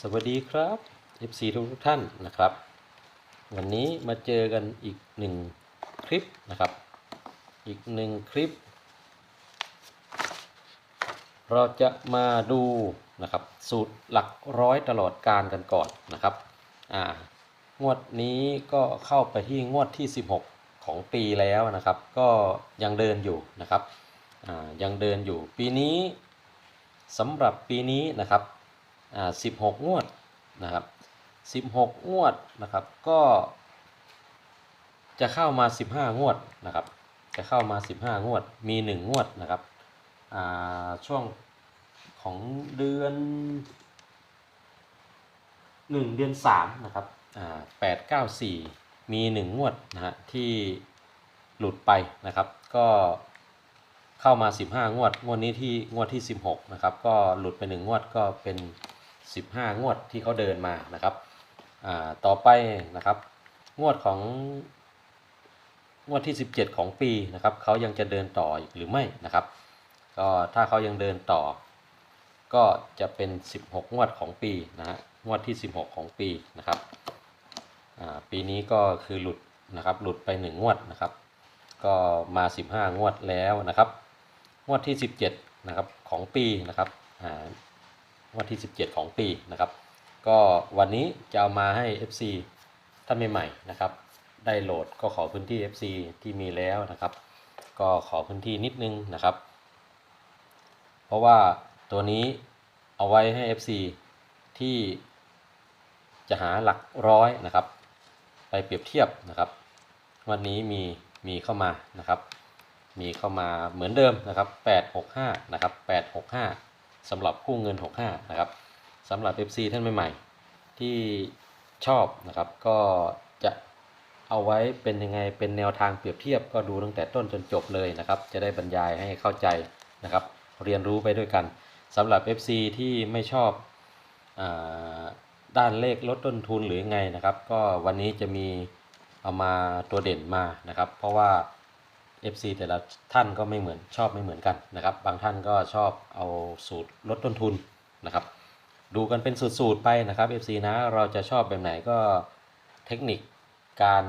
สวัสดีครับ FC ทุกท่านนะครับ วันนี้มาเจอกันอีกหนึ่งคลิปนะครับ อีกหนึ่งคลิป เราจะมาดูนะครับ สูตรหลักร้อยตลอดการกันก่อนนะครับอ่างวดนี้ก็เข้าไปที่งวดที่ 16 ของปีแล้วนะครับ ก็ยังเดินอยู่นะครับอ่ายังเดินอยู่ปีนี้สำหรับปีนี้นะครับ อ่า16งวดนะครับ16งวดนะครับก็จะเข้ามา15งวดนะครับ จะเข้ามา15งวดมี1งวดนะครับอ่าช่วงของเดือน1เดือน3นะครับอ่า8 9 4มี1งวดนะฮะที่หลุดไปนะครับก็เข้ามา 15 งวด งวดนี้ที่งวดที่ 16 นะครับ ก็หลุดไป 1 งวดก็เป็น 15 งวดที่เขาเดินมานะครับต่อไปนะครับ งวดของงวดที่ 17 ของปีนะครับเขายังจะเดินต่อหรือไม่นะครับ ก็ถ้าเขายังเดินต่อ ก็จะเป็น 16 งวดของปีนะฮะงวดที่ 16 ของปีนะครับปีนี้ก็คือหลุดนะครับหลุดไป 1 งวดนะครับ ก็มา 15 งวดแล้วนะครับ งวดที่ 17นะครับของปีนะครับอ่า วดที่ 17 ของปีนะครับ ก็วันนี้จะเอามาให้ FC ท่านใหม่ๆนะครับ ได้โหลดก็ขอพื้นที่ FC ที่มีแล้วนะครับ ก็ขอพื้นที่นิดนึงนะครับ เพราะว่าตัวนี้เอาไว้ให้ FC ที่จะหาหลักร้อยนะครับ ไปเปรียบเทียบนะครับ วันนี้มีมีเข้ามานะครับ มีเข้ามาเหมือนเดิมนะครับ 865 นะครับ 865 สำหรับคู่เงิน 65 นะครับสำหรับ FC ท่านใหม่ๆ ที่ชอบนะครับก็จะเอาไว้เป็นยังไงเป็นแนวทางเปรียบเทียบก็ดูตั้งแต่ต้นจนจบเลยนะครับ จะได้บรรยายให้เข้าใจนะครับ เรียนรู้ไปด้วยกันสำหรับ FC ที่ไม่ชอบอด้านเลขลดต้นทุนหรือไงนะครับ ก็วันนี้จะมีเอามาตัวเด่นมานะครับ เพราะว่า FC แต่ละท่านก็ไม่เหมือนชอบไม่เหมือนกันนะครับ บางท่านก็ชอบเอาสูตรลดต้นทุนนะครับ ดูกันเป็นสูตรๆไปนะครับ FC นะเราจะชอบแบบไหนก็เทคนิคการ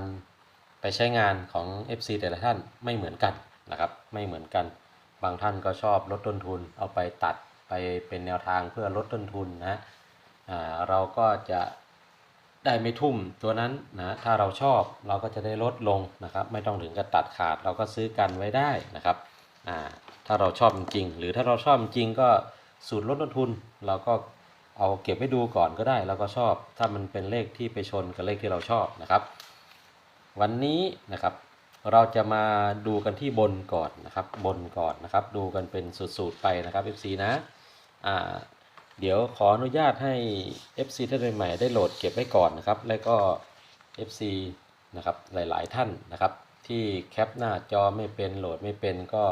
ไปใช้งานของ FC แต่ละท่านไม่เหมือนกันนะครับ ไม่เหมือนกัน บางท่านก็ชอบลดต้นทุน เอาไปตัดไปเป็นแนวทางเพื่อลดต้นทุนนะเราก็จะ ได้ไม่ทุ่มตัวนั้นนะถ้าเราชอบเราก็จะได้ลดลงนะครับ ไม่ต้องถึงกับตัดขาดเราก็ซื้อกันไว้ได้นะครับอ่าถ้าเราชอบจริง หรือถ้าเราชอบจริงก็สูตรลดต้นทุน เราก็เอาเก็บไว้ดูก่อนก็ได้เราก็ชอบ ถ้ามันเป็นเลขที่ไปชนกับเลขที่เราชอบนะครับ วันนี้นะครับเราจะมาดูกันที่บนก่อนนะครับ บนก่อนนะครับ ดูกันเป็นสูตรๆไปนะครับ FC นะอ่า เดี๋ยวขออนุญาตให้ FC ท่านใหม่ๆได้โหลดเก็บไว้ก่อนนะครับ แล้วก็ FC นะครับหลายๆท่านนะครับ ที่แคปหน้าจอไม่เป็นโหลดไม่เป็นก็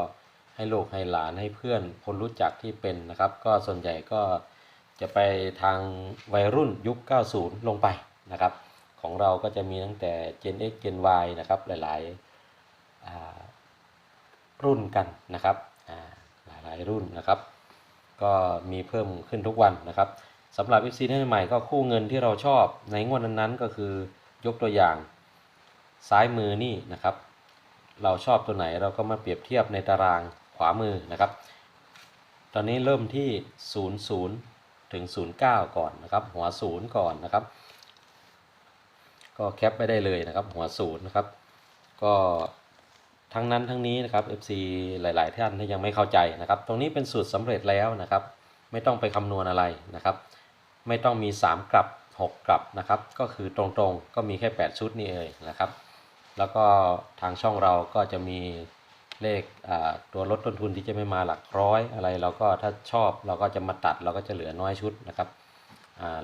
ให้ลูกให้หลานให้เพื่อนคนรู้จักที่เป็นนะครับ ก็ส่วนใหญ่ก็จะไปทางวัยรุ่นยุค 90 ลงไปนะครับ ของเราก็จะมีตั้งแต่ Gen X Gen Y นะครับหลายๆรุ่นกันนะครับหลายๆรุ่นนะครับ ก็มีเพิ่มขึ้นทุกวันนะครับสำหรับ FC ท่านใหม่ก็คู่เงินที่เราชอบในงวดนั้นๆ ก็คือยกตัวอย่างซ้ายมือนี่นะครับ เราชอบตัวไหนเราก็มาเปรียบเทียบในตารางขวามือนะครับ ตอนนี้เริ่มที่ 00 ถึง 09 ก่อนนะครับ หัวศูนย์ก่อนนะครับ ก็แคปไปได้เลยนะครับ หัวศูนย์นะครับ ก็ ทั้งนั้นทั้งนี้นะครับ FC หลาย ๆ ท่านที่ยังไม่เข้าใจนะครับ ตรงนี้เป็นสูตรสำเร็จแล้วนะครับ ไม่ต้องไปคำนวณอะไรนะครับ ไม่ต้องมี 3 กลับ 6 กลับนะครับ ก็คือตรงๆ ก็มีแค่ 8 ชุดนี่เองนะครับ แล้วก็ทางช่องเราก็จะมีเลขตัวลดต้นทุนที่จะไม่มาหลักร้อยอะไรเราก็ถ้าชอบเราก็จะมาตัดเราก็จะเหลือน้อยชุดนะครับ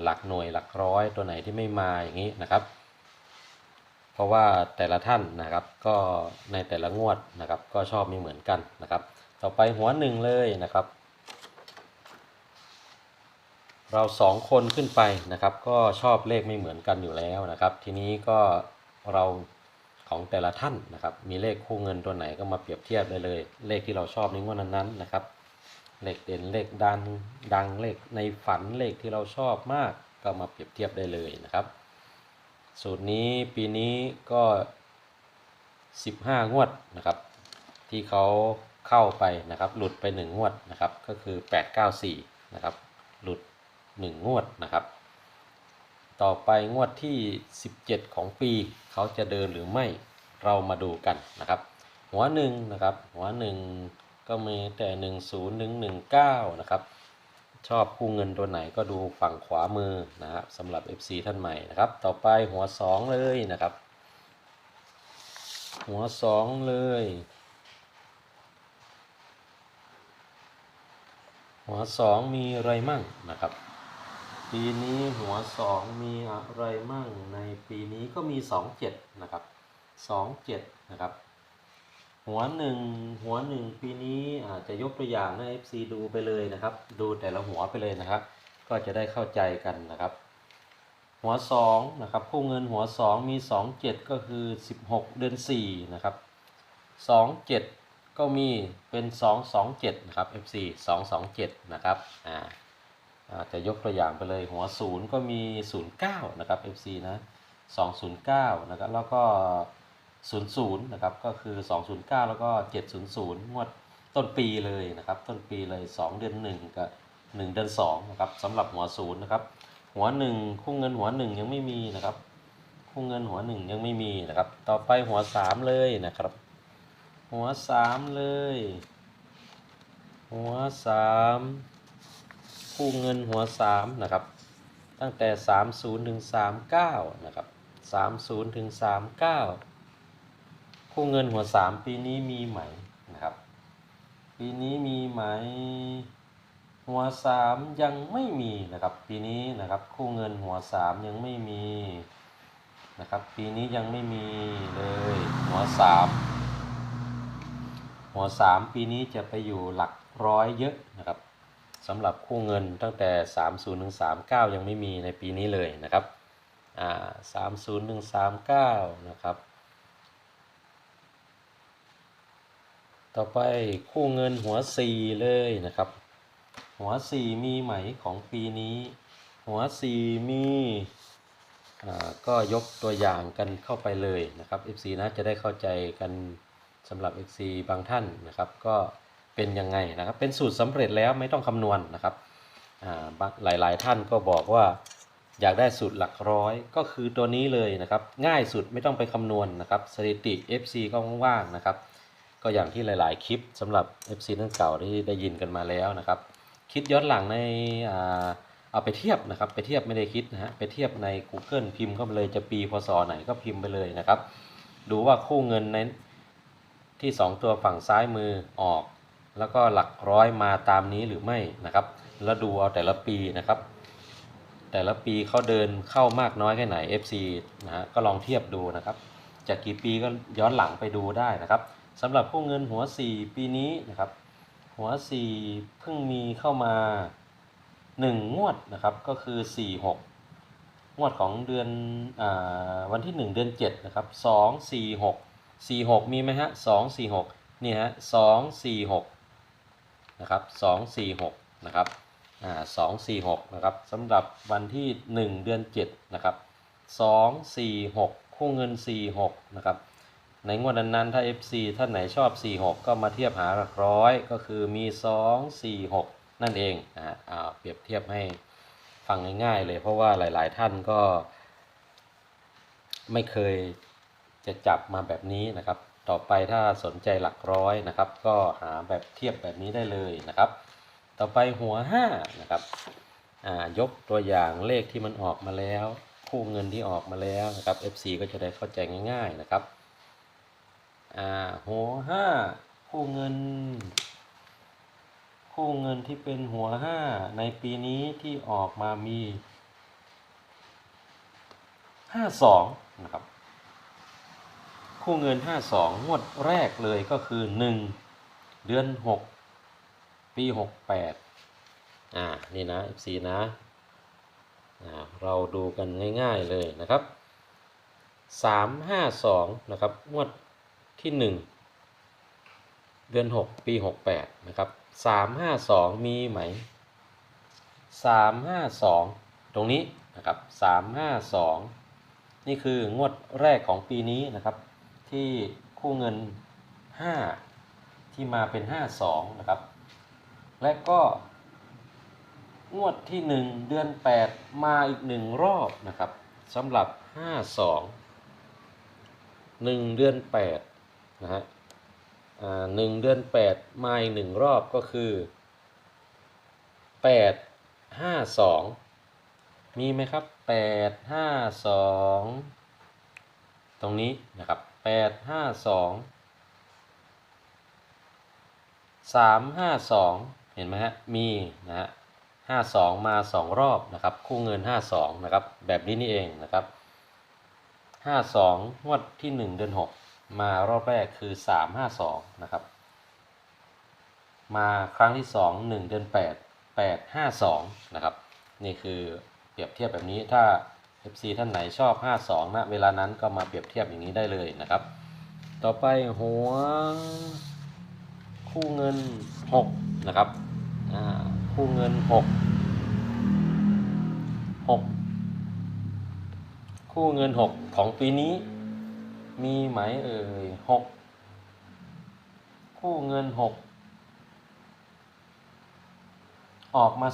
หลักหน่วยหลักร้อยตัวไหนที่ไม่มาอย่างนี้นะครับ เพราะว่าแต่ละท่านนะครับก็ในแต่ละงวดนะครับ ก็ชอบไม่เหมือนกันนะครับ ต่อไปหัวหนึ่งเลยนะครับ เราสองคนขึ้นไปนะครับ ก็ชอบเลขไม่เหมือนกันอยู่แล้วนะครับ ทีนี้ก็เราของแต่ละท่านนะครับ มีเลขคู่เงินตัวไหนก็มาเปรียบเทียบได้เลย เลขที่เราชอบในงวดนั้นๆนะครับ เลขเด่นเลขดังดังเลขในฝันเลขที่เราชอบมากก็มาเปรียบเทียบได้เลยนะครับ สูตรนี้ปีนี้ก็ 15 งวดนะครับ ที่เขาเข้าไปนะครับ หลุดไป 1 งวดนะครับ ก็คือ 894 นะครับ หลุด 1 งวดนะครับ ต่อไปงวดที่ 17 ของปี เขาจะเดินหรือไม่เรามาดูกันนะครับ หัวหนึ่งนะครับ หัวหนึ่งก็มีแต่ 1019 นะครับ ชอบคู่เงินตัวไหนก็ดูฝั่งขวามือนะครับสำหรับ FC ท่านใหม่นะครับ ต่อไปหัว 2 เลยนะครับ หัว 2 เลย หัว 2 มีอะไรมั่งนะครับ ปีนี้หัว 2 มีอะไรมั่งในปีนี้ก็มี 27 นะครับ 27 นะครับ หัวหนึ่งหัวหนึ่งปีนี้อาจจะยกตัวอย่างให้ FC ดูไปเลยนะครับ ดูแต่ละหัวไปเลยนะครับ ก็จะได้เข้าใจกันนะครับ หัวสองนะครับคู่เงินหัวสองมีสองเจ็ดก็คือสิบหกเดือนสี่นะครับสองเจ็ดก็มีเป็นสองสองเจ็ดนะครับ FC สองสองเจ็ดนะครับอ่าอาจจะยกตัวอย่างไปเลยหัวศูนย์ก็มีศูนย์เก้านะครับ FC นะสองศูนย์เก้านะครับแล้วก็ 00นะครับก็คือ 209 แล้วก็ 700 งวดต้นปีเลยนะครับ ต้นปีเลย 2 เดือน 1 กับ 1 เดือน2นะครับสำหรับหัวศูนย์นะครับ หัว 1 คู่เงินหัว 1 ยังไม่มีนะครับ คู่เงินหัว 1 ยังไม่มีนะครับ ต่อไปหัว 3 เลยนะครับ หัว 3 เลย หัว 3 คู่เงินหัว 3 นะครับ ตั้งแต่ 30ถึง39 นะครับ 30ถึง39 คู่เงินหัวสามปีนี้มีไหมนะครับ ปีนี้มีไหม หัวสามยังไม่มีนะครับ ปีนี้นะครับ คู่เงินหัวสามยังไม่มีนะครับ ปีนี้ยังไม่มีเลย หัวสามหัวสามปีนี้จะไปอยู่หลักร้อยเยอะนะครับสำหรับคู่เงินตั้งแต่ 30ถึง39 ยังไม่มีในปีนี้เลยนะครับอ่า30ถึง39 นะครับ ต่อไปคู่เงินหัวสี่เลยนะครับ หัวสี่มีไหมของปีนี้ หัวสี่มีก็ยกตัวอย่างกันเข้าไปเลยนะครับ FC นะจะได้เข้าใจกันสำหรับ FC บางท่านนะครับ ก็เป็นยังไงนะครับ เป็นสูตรสำเร็จแล้วไม่ต้องคำนวณนะครับอ่าบางหลายๆท่านก็บอกว่าอยากได้สูตรหลักร้อยก็คือตัวนี้เลยนะครับ ง่ายสุดไม่ต้องไปคำนวณนะครับ สถิติ FC ก็ว่างๆนะครับ ก็อย่างที่หลาย ๆ คลิปสำหรับ FC นั่นเก่าที่ได้ยินกันมาแล้วนะครับ คิดย้อนหลังในอเอาไปเทียบนะครับ ไปเทียบไม่ได้คิดนะฮะไปเทียบใน Google พิมพ์เข้าไปเลยจะปีพศไหนก็พิมพ์ไปเลยนะครับ ดูว่าคู่เงินในที่ 2 ตัวฝั่งซ้ายมือออก แล้วก็หลักร้อยมาตามนี้หรือไม่นะครับ แล้วดูเอาแต่ละปีนะครับ แต่ละปีเขาเดินเข้ามากน้อยแค่ไหน FC นะฮะก็ลองเทียบดูนะครับ จากกี่ปีก็ย้อนหลังไปดูได้นะครับ สำหรับผู้เงินหัว 4 ปีนี้นะครับ หัว 4 เพิ่งมีเข้ามา 1 งวดนะครับก็คือ 4 6 งวดของเดือนอวันที่ 1 เดือน 7 นะครับ 2 4 6 4 6 มีไหมฮะ 2 4 6 นี่ฮะ 2 4 6 นะครับ 2 4 6 นะครับสอ่า2 4 6นะครับสำหรับวันที่ 1 เดือน 7 นะครับ 2 4 6 คู่เงิน 4 6 นะครับ ในงวดนั้นๆถ้า FC ท่านไหนชอบ 46 ก็มาเทียบหาหลักร้อยก็คือมี 2 4 6 นั่นเองนะฮะอ่าเปรียบเทียบให้ฟังง่ายๆเลย เพราะว่าหลายๆท่านก็ ไม่เคยจะจับมาแบบนี้นะครับ ต่อไปถ้าสนใจหลักร้อยนะครับ ก็หาแบบเทียบแบบนี้ได้เลยนะครับ ต่อไปหัว 5 นะครับอ่ายกตัวอย่างเลขที่มันออกมาแล้ว คู่เงินที่ออกมาแล้วนะครับ FC ก็จะได้เข้าใจง่าย ๆนะครับ อ่าหัวห้าคู่เงิน คู่เงินที่เป็นหัวห้าในปีนี้ที่ออกมามีห้าสองนะครับ คู่เงินห้าสองงวดแรกเลยก็คือหนึ่งเดือนหกปีหกแปดอ่า นี่นะ FC นะอ่าเราดูกันง่ายๆเลยนะครับสามห้าสองนะครับ งวด ที่ 1 เดือน 6 ปี 68 นะครับ 352 มีไหม 352 ตรงนี้นะครับสามห้าสองนี่คืองวดแรกของปีนี้นะครับ ที่คู่เงิน 5 ที่มาเป็น 52 นะครับ และก็งวดที่ 1 เดือน 8 มาอีก 1 รอบนะครับสำหรับ 52 1 เดือน 8 นะฮะหนึ่งเดือน8มาอีก1รอบก็คือ8 52มีไหมครับ8 52ตรงนี้นะครับ8 52 3 52เห็นไหมฮะมีนะฮะ52มา2รอบนะครับคู่เงิน52นะครับแบบนี้นี่เองนะครับ52งวดที่1เดือน6 มารอบแรกคือ 352 นะครับ มาครั้งที่ 2 1 เดือน 8 852 นะครับ นี่คือเปรียบเทียบแบบนี้ถ้า FC ท่านไหนชอบ 52นะเวลานั้นก็มาเปรียบเทียบอย่างนี้ได้เลยนะครับ ต่อไปหัวคู่เงิน 6 นะครับคู่เงิน 6 6 คู่เงิน 6 ของปีนี้ มีไหมเอ่ย6คู่เงิน6ออกมา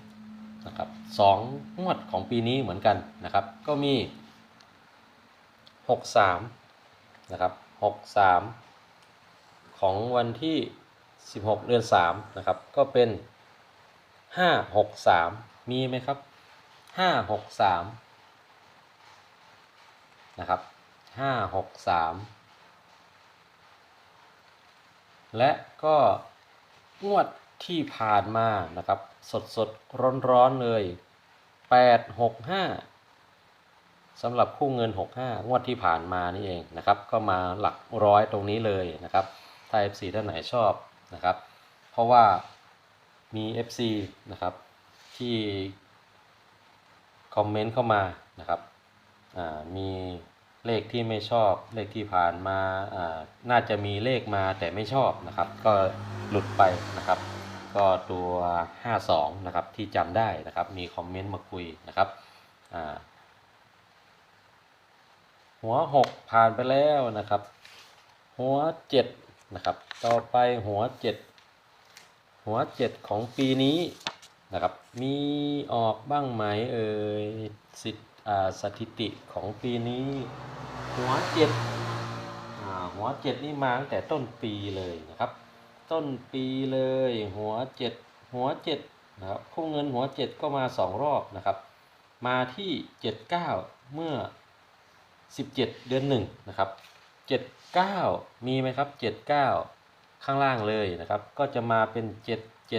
2นะครับสองงวดของปีนี้เหมือนกันนะครับ ก็มี63นะครับ63ของวันที่16เดือน3นะครับ ก็เป็น563มีไหมครับ563นะครับ 563และก็งวดที่ผ่านมานะครับ สดสดร้อนร้อนเลย865สำหรับคู่เงิน 65 งวดที่ผ่านมานี่เองนะครับ ก็มาหลักร้อยตรงนี้เลยนะครับถ้า FC ท่านไหนชอบนะครับ เพราะว่ามี FC นะครับที่คอมเมนต์เข้ามานะครับมี เลขที่ไม่ชอบเลขที่ผ่านมาน่าจะมีเลขมาแต่ไม่ชอบนะครับ ก็หลุดไปนะครับ ก็ตัว 52 นะครับที่จำได้นะครับ มีคอมเมนต์มาคุยนะครับหัว 6 ผ่านไปแล้วนะครับ หัว 7 นะครับ ต่อไปหัว 7 หัว 7 ของปีนี้นะครับ มีออกบ้างไหมเอ่ยสิทธ สถิติของปีนี้ หัว7อ่าหัว7นี่มาตั้งแต่ต้นปีเลยนะครับ ต้นปีเลย หัว7หัว7นะครับคู่เงินหัว7ก็มา2รอบนะครับ มาที่79เก้าเมื่อ17เจ็ดเดือน1นะครับ79มีไหมครับ79ข้างล่างเลยนะครับ ก็จะมาเป็น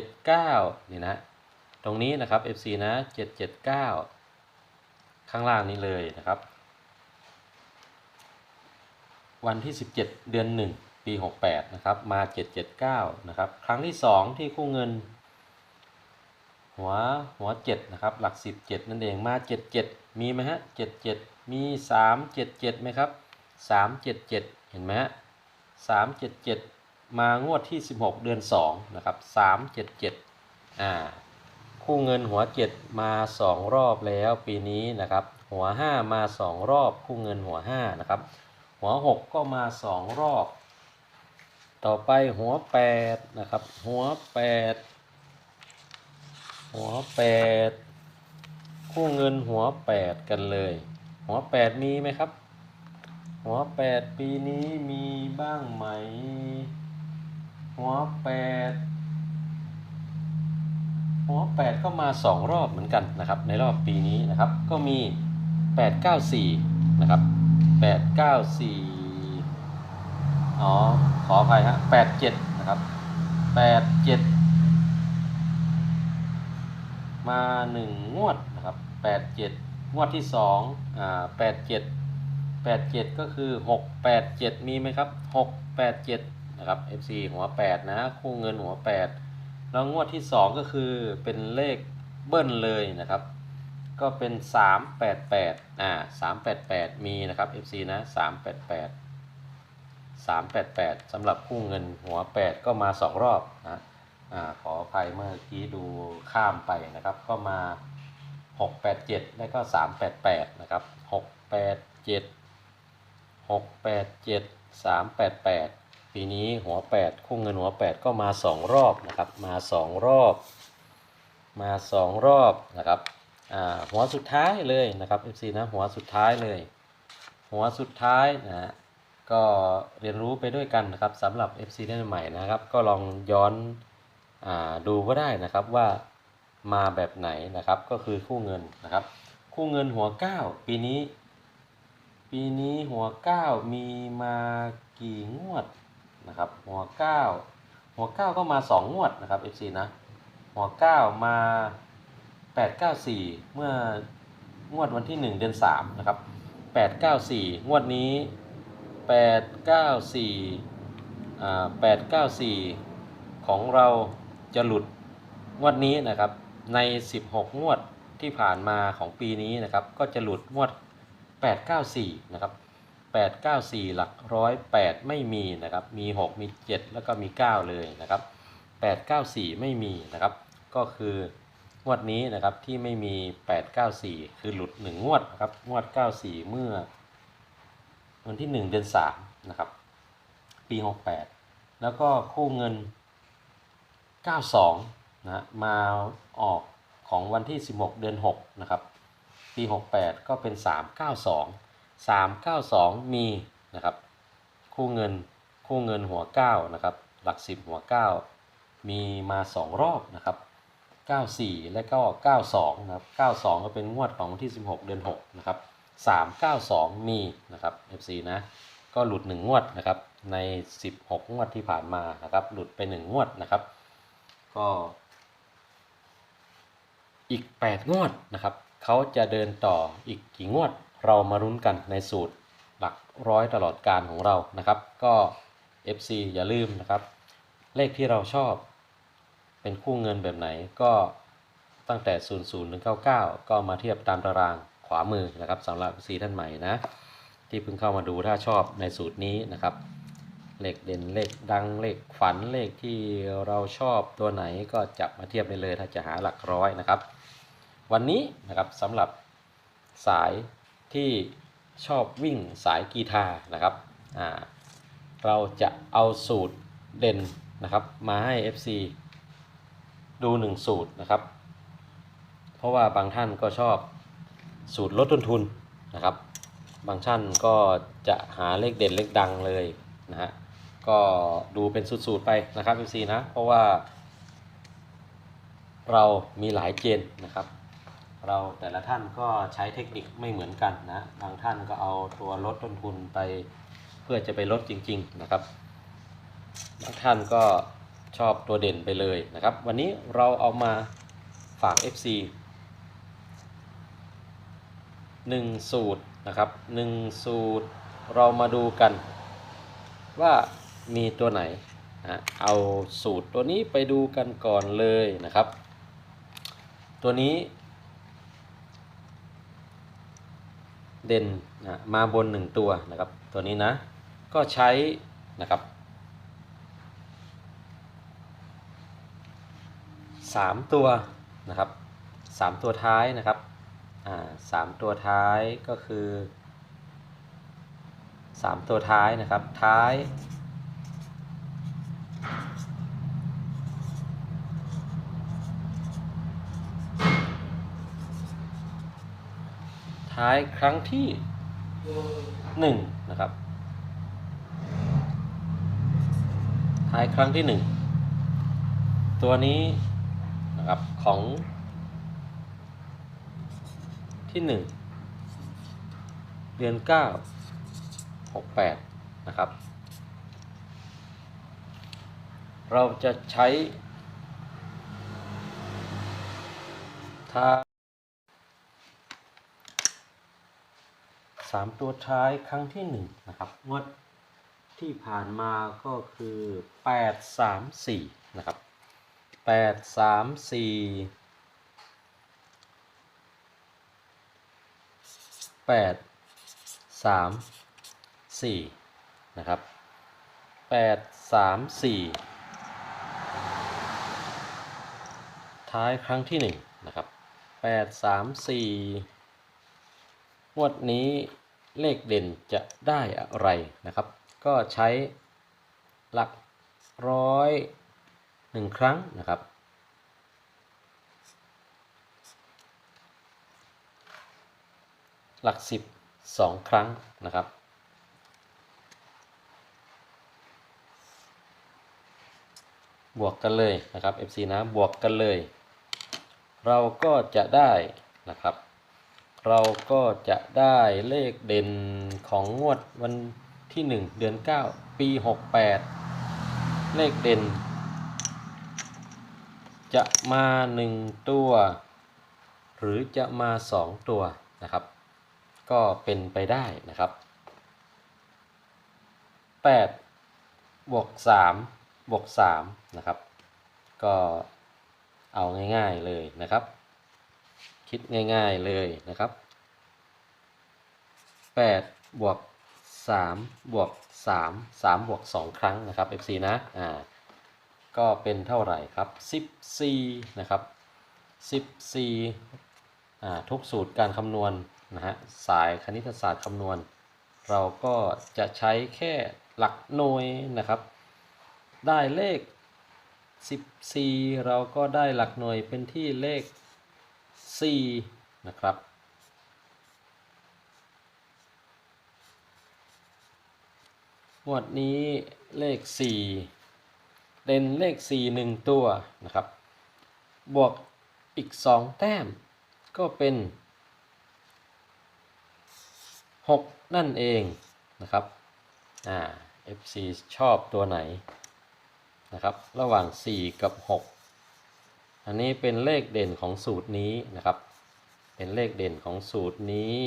779นี่นะ ตรงนี้นะครับ FC นะ779 ข้างล่างนี้เลยนะครับ วันที่ 17 เดือน 1 ปี 68 นะครับ มา 779 นะครับ ครั้งที่ 2 ที่คู่เงิน หัวหัว 7 นะครับ หลัก 17 นั่นเองมา 77 มีไหมฮะ 77 มี 377ไหมครับ 377 เห็นไหมฮะ 377 มางวดที่ 16 เดือน 2 นะครับ 377 อ่า คู่เงินหัว 7 มา 2 รอบแล้วปีนี้นะครับ หัว 5 มา 2 รอบ คู่เงินหัว 5 นะครับ หัว 6 ก็มา 2 รอบ ต่อไปหัว 8 นะครับ หัว 8 หัว 8 คู่เงินหัว 8 กันเลย หัว 8 มีไหมครับหัว8ปีนี้มีบ้างไหม หัว หัว8ก็มา 2 รอบเหมือนกันนะครับ ในรอบปีนี้นะครับ ก็มี 894 นะครับ 894 อ๋อ ขออภัยฮะ87 นะครับ 87 มา 1 งวดนะครับ 87 งวดที่2อ่า87 87 ก็คือ 687 มีไหมครับ 687 นะครับ FC หัว 8 นะ คู่เงินหัว 8 แล้วงวดที่ 2 ก็คือเป็นเลขเบิ้ลเลยนะครับ ก็เป็น 388อ่า388 มีนะครับ FC นะ 388 388สำหรับคู่เงินหัว 8 ก็มา 2 รอบนะอ่าขออภัยเมื่อกี้ดูข้ามไปนะครับ ก็มาหกแปดเจ็ดและก็สามแปดแปดนะครับหกแปีนี้หัวแปดคู่เงินหัวแปดก็มาสองรอบนะครับ มาสองรอบ มาสองรอบนะครับหัวสุดท้ายเลยนะครับ FC นะหัวสุดท้ายเลย หัวสุดท้ายนะฮะก็เรียนรู้ไปด้วยกันนะครับสำหรับ FC เล่นใหม่นะครับ ก็ลองย้อนอดูก็ได้นะครับว่ามาแบบไหนนะครับก็คือคู่เงินนะครับ คู่เงินหัวเก้าปีนี้ ปีนี้หัวเก้ามีมากี่งวด นะครับหัวเก้าหัวเก้าก็มาสองงวดนะครับ FC นะหัวเก้ามาแปดเก้าสี่เมื่องวดวันที่หนึ่งเดือนสามนะครับแปดเก้าสี่งวดนี้แปดเก้าสี่อ่าแปดเก้าสี่ของเราจะหลุดงวดนี้นะครับใน 16 งวดที่ผ่านมาของปีนี้นะครับ ก็จะหลุดงวด 894 นะครับ 894 หลักร้อยแปดไม่มีนะครับ มี 6 มี 7 แล้วก็มี 9 เลยนะครับ 894 ไม่มีนะครับ ก็คืองวดนี้นะครับที่ไม่มี 894 คือหลุด 1 งวดนะครับ งวด 94 เมื่อ วันที่ 1 เดือน 3 นะครับ ปี 68 แล้วก็คู่เงิน 92 นะมาออกของวันที่ 16 เดือน 6 นะครับ ปี 68 ก็เป็น 392 392 มีนะครับ คู่เงินคู่เงินหัว 9 นะครับ หลัก 10 หัว 9 มีมา 2 รอบนะครับ 94 และก็ 92 นะครับ 92 ก็เป็นงวดของวันที่ 16 เดือน 6 นะครับ 392 มีนะครับ FC นะ ก็หลุด 1 งวดนะครับ ใน 16 งวดที่ผ่านมานะครับ หลุดไป 1 งวดนะครับ ก็อีก 8 งวดนะครับ เขาจะเดินต่ออีกกี่งวด เรามารุ้นกันในสูตรหลักร้อยตลอดการของเรานะครับ ก็ FC อย่าลืมนะครับ เลขที่เราชอบเป็นคู่เงินแบบไหนก็ตั้งแต่ 00ถึง99 ก็มาเทียบตามตารางขวามือนะครับสำหรับ FC ท่านใหม่นะ ที่เพิ่งเข้ามาดูถ้าชอบในสูตรนี้นะครับ เลขเด่นเลขดังเลขฝันเลขที่เราชอบตัวไหนก็จับมาเทียบได้เลย ถ้าจะหาหลักร้อยนะครับ วันนี้นะครับสำหรับสาย ที่ชอบวิ่งสายกีตาร์นะครับเราจะเอาสูตรเด่นนะครับ มาให้ FC ดูหนึ่งสูตรนะครับ เพราะว่าบางท่านก็ชอบสูตรลดต้นทุนนะครับ บางท่านก็จะหาเลขเด่นเลขดังเลยนะฮะก็ดูเป็นสูตรๆไปนะครับ FC นะเพราะว่า เรามีหลายเจนนะครับ เราแต่ละท่านก็ใช้เทคนิคไม่เหมือนกันนะบางท่านก็เอาตัวลดต้นทุนไปเพื่อจะไปลดจริง ๆนะครับบางท่านก็ชอบตัวเด่นไปเลยนะครับ วันนี้เราเอามาฝาก FC 1 สูตรนะครับ1สูตรเรามาดูกันว่ามีตัวไหนนะเอาสูตรตัวนี้ไปดูกันก่อนเลยนะครับ ตัวนี้ เด่นนะมาบน 1 ตัวนะครับ ตัวนี้นะก็ใช้นะครับสามตัวนะครับสามตัวท้ายนะครับอ่าสามตัวท้ายก็คือสามตัวท้ายนะครับท้าย ท้ายครั้งที่หนึ่งนะครับ ท้ายครั้งที่หนึ่งตัวนี้นะครับของที่หนึ่งเดือนเก้าหกแปดนะครับ เราจะใช้ท้าย สามตัวท้ายครั้งที่หนึ่งนะครับงวดที่ผ่านมาก็คือแปดสามสี่นะครับแปดสามสี่แปดสามสี่นะครับแปดสามสี่ท้ายครั้งที่หนึ่งนะครับแปดสามสี่งวดนี้ เลขเด่นจะได้อะไรนะครับ ก็ใช้หลักร้อยหนึ่งครั้งนะครับ หลักสิบสองครั้งนะครับ บวกกันเลยนะครับ FC นะบวกกันเลย เราก็จะได้นะครับ เราก็จะได้เลขเด่นของงวดวันที่ 1 เดือน 9 ปี 68 เลขเด่น จะมา 1 ตัว หรือจะมา 2 ตัวนะครับ ก็เป็นไปได้นะครับ 8 บวก 3 บวก 3 นะครับ ก็เอาง่ายๆเลยนะครับ คิดง่ายๆเลยนะครับ8บวก3บวก3 3บวก2ครั้งนะครับ FC นะอ่าก็เป็นเท่าไหร่ครับ 14 นะครับ 14อ่าทุกสูตรการคำนวณนะฮะสายคณิตศาสตร์คำนวณ เราก็จะใช้แค่หลักหน่วยนะครับ ได้เลข 14 เราก็ได้หลักหน่วยเป็นที่เลข 4 นะครับ งวดนี้เลข 4 เด่นเลข 4 1 ตัวนะครับ บวกอีก 2 แต้มก็เป็น 6 นั่นเองนะครับ อ่า FC ชอบตัวไหนนะครับ ระหว่าง 4 กับ 6 อันนี้เป็นเลขเด่นของสูตรนี้นะครับ เป็นเลขเด่นของสูตรนี้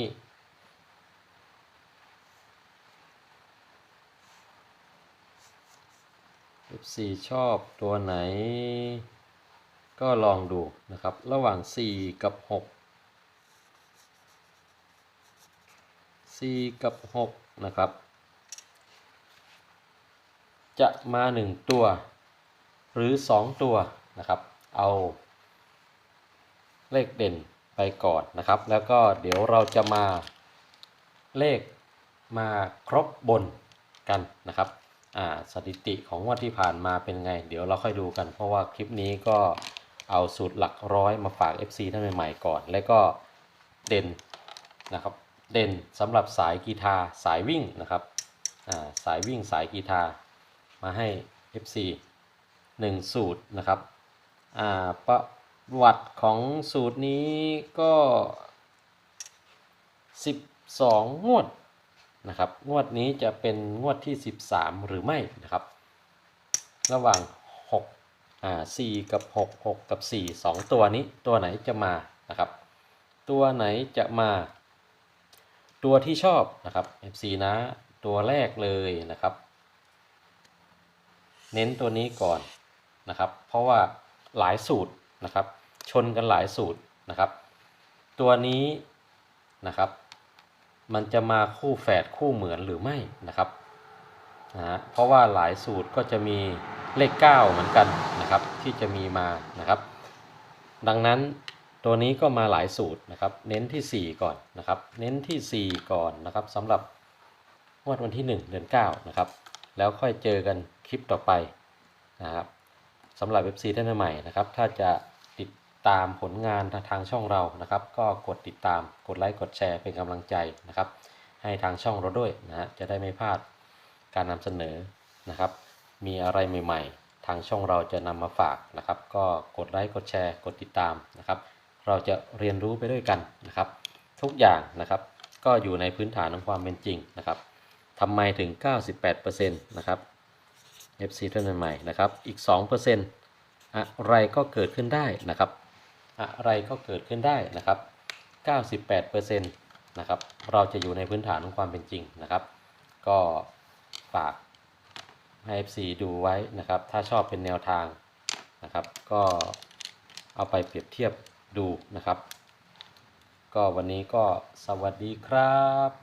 FC ชอบตัวไหน ก็ลองดูนะครับ ระหว่าง 4 กับ 6 4 กับ 6 นะครับ จะมา 1 ตัว หรือ 2 ตัวนะครับ เอาเลขเด่นไปก่อนนะครับ แล้วก็เดี๋ยวเราจะมาเลขมาครบบนกันนะครับอ่าสถิติของวันที่ผ่านมาเป็นไง เดี๋ยวเราค่อยดูกัน เพราะว่าคลิปนี้ก็เอาสูตรหลักร้อยมาฝาก FC ท่านใหม่ๆก่อน แล้วก็เด่นนะครับเด่นสำหรับสายกีตาร์สายวิ่งนะครับอ่าสายวิ่งสายกีตาร์มาให้ FC 1 สูตรนะครับ ประวัติของสูตรนี้ก็ 12 งวดนะครับ งวดนี้จะเป็นงวดที่ 13 หรือไม่นะครับ ระหว่าง6อ่า4กับ 6 6 กับ 4 2 ตัวนี้ตัวไหนจะมานะครับ ตัวไหนจะมา ตัวที่ชอบนะครับ FC นะตัวแรกเลยนะครับ เน้นตัวนี้ก่อนนะครับ เพราะว่า หลายสูตรนะครับ ชนกันหลายสูตรนะครับ ตัวนี้นะครับ มันจะมาคู่แฝดคู่เหมือนหรือไม่นะครับนะฮะเพราะว่าหลายสูตรก็จะมีเลข 9 เหมือนกันนะครับ ที่จะมีมานะครับ ดังนั้นตัวนี้ก็มาหลายสูตรนะครับ เน้นที่ 4 ก่อนนะครับ เน้นที่ 4 ก่อนนะครับสำหรับงวดวันที่ 1 เดือน9นะครับ แล้วค่อยเจอกันคลิปต่อไปนะครับ สำหรับเว็บซีท่านใหม่นะครับ ถ้าจะติดตามผลงานทางช่องเรานะครับ ก็กดติดตามกดไลค์กดแชร์เป็นกำลังใจนะครับ ให้ทางช่องเราด้วยนะฮะจะได้ไม่พลาดการนำเสนอนะครับ มีอะไรใหม่ ๆ ทางช่องเราจะนำมาฝากนะครับ ก็กดไลค์กดแชร์ กดติดตามนะครับ เราจะเรียนรู้ไปด้วยกันนะครับ ทุกอย่างนะครับ ก็อยู่ในพื้นฐานของความเป็นจริงนะครับทำไมถึง 98%นะครับ FC ท่านใหม่ๆนะครับ อีก 2%อะไรก็เกิดขึ้นได้นะครับ อะไรก็เกิดขึ้นได้นะครับ 98%นะครับ เราจะอยู่ในพื้นฐานของความเป็นจริงนะครับ ก็ฝากให้ FC ดูไว้นะครับ ถ้าชอบเป็นแนวทางนะครับ ก็เอาไปเปรียบเทียบดูนะครับ ก็วันนี้ก็สวัสดีครับ